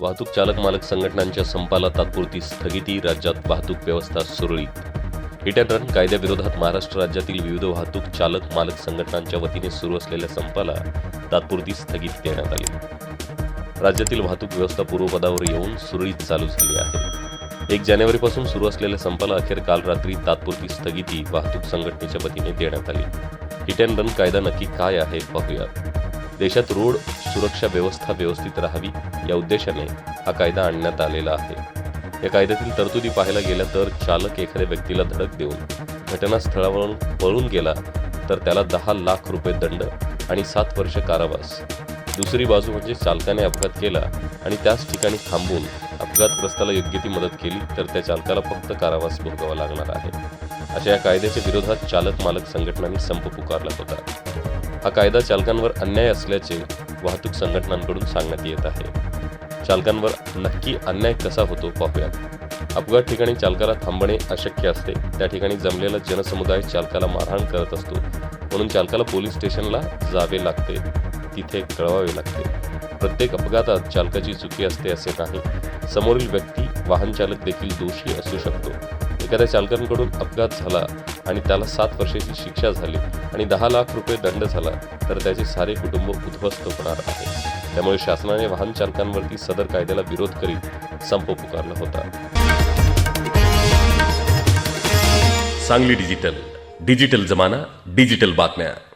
वाहतूक चालक मालक संघटनांच्या संपाला तात्पुरती स्थगिती राज्यात वाहतूक व्यवस्था सुरळीत. हिट अँड रन कायद्याविरोधात महाराष्ट्र राज्यातील विविध वाहतूक चालक मालक संघटनांच्या वतीने सुरू असलेल्या संपाला तात्पुरती स्थगिती देण्यात आली. राज्यातील वाहतूक व्यवस्था पूर्वपदावर येऊन सुरळीत चालू झाली आहे. एक जानेवारीपासून सुरू असलेल्या संपाला अखेर काल रात्री तात्पुरती स्थगिती वाहतूक संघटनेच्या वतीने देण्यात आली. हिट अँड रन कायदा नक्की काय आहे पाहूयात. देशात रोड सुरक्षा व्यवस्था व्यवस्थित राहावी या उद्देशाने हा कायदा आणण्यात आलेला आहे. या कायद्यातील तरतुदी पाहायला गेल्या तर चालक एखाद्या व्यक्तीला धडक देऊन घटनास्थळावरून पळून गेला तर त्याला दहा लाख रुपये दंड आणि सात वर्ष कारावास. दुसरी बाजू म्हणजे चालकाने अपघात केला आणि त्याच ठिकाणी थांबून अपघातग्रस्ताला योग्य ती मदत केली तर त्या चालकाला फक्त कारावास भोगावा लागणार आहे. अशा या कायद्याच्या विरोधात चालक मालक संघटनांनी संप पुकारला होता. हा कायदा चालकांवर अन्याय असल्याचे वाहतूक संघटनांकडून सांगण्यात येत आहे. चालकांवर नक्की अन्याय कसा होतो पाहूयात. अपघात ठिकाणी चालकाला थांबणे अशक्य असते. त्या ठिकाणी जमलेला जनसमुदाय चालकाला मारहाण करत असतो. म्हणून चालकाला पोलीस स्टेशनला जावे लागते. तिथे कळवावे लागते. प्रत्येक अपघातात चालकाची चुकी असते असे नाही. समोरील व्यक्ती वाहन चालक देखील दोषी असू शकतो. एखाद्या चालकांकडून अपघात झाला आणि त्याला सात वर्षाची शिक्षा झाली आणि दहा लाख रुपये दंड झाला तर त्याचे सारे कुटुंब उद्ध्वस्त होणार आहे. त्यामुळे शासनाने वाहन चालकांवरती सदर कायद्याला विरोध करीत संप पुकारला होता. सांगली डिजिटल. डिजिटल जमाना डिजिटल बातम्या.